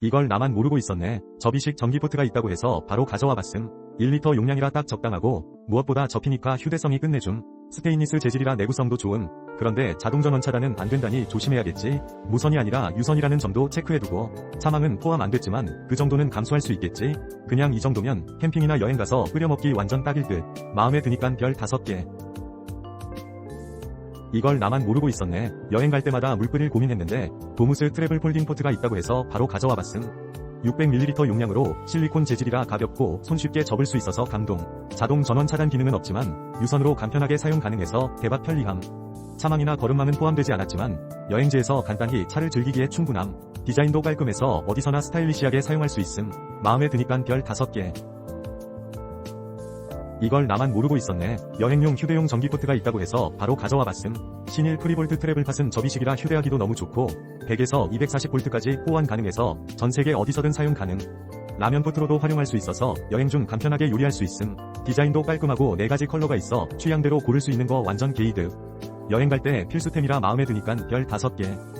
이걸 나만 모르고 있었네. 접이식 전기포트가 있다고 해서 바로 가져와 봤음. 1리터 용량이라 딱 적당하고 무엇보다 접히니까 휴대성이 끝내줌. 스테인리스 재질이라 내구성도 좋음. 그런데 자동전원 차단은 안 된다니 조심해야겠지. 무선이 아니라 유선이라는 점도 체크해두고 사망은 포함 안 됐지만 그 정도는 감수할 수 있겠지. 그냥 이 정도면 캠핑이나 여행 가서 끓여먹기 완전 딱일 듯. 마음에 드니깐 별 5개. 이걸 나만 모르고 있었네. 여행 갈 때마다 물 끓일 고민했는데 도무스 트래블 폴딩 포트가 있다고 해서 바로 가져와 봤음. 600ml 용량으로 실리콘 재질이라 가볍고 손쉽게 접을 수 있어서 감동. 자동 전원 차단 기능은 없지만 유선으로 간편하게 사용 가능해서 대박 편리함. 차망이나 걸음망은 포함되지 않았지만 여행지에서 간단히 차를 즐기기에 충분함. 디자인도 깔끔해서 어디서나 스타일리시하게 사용할 수 있음. 마음에 드니깐 별 5개. 이걸 나만 모르고 있었네. 여행용 휴대용 전기포트가 있다고 해서 바로 가져와 봤음. 신일 프리볼트 트래블 팟은 접이식이라 휴대하기도 너무 좋고 100에서 240V까지 호환 가능해서 전 세계 어디서든 사용 가능. 라면 포트로도 활용할 수 있어서 여행 중 간편하게 요리할 수 있음. 디자인도 깔끔하고 4가지 컬러가 있어 취향대로 고를 수 있는 거 완전 게이드. 여행 갈 때 필수템이라 마음에 드니깐 별 5개.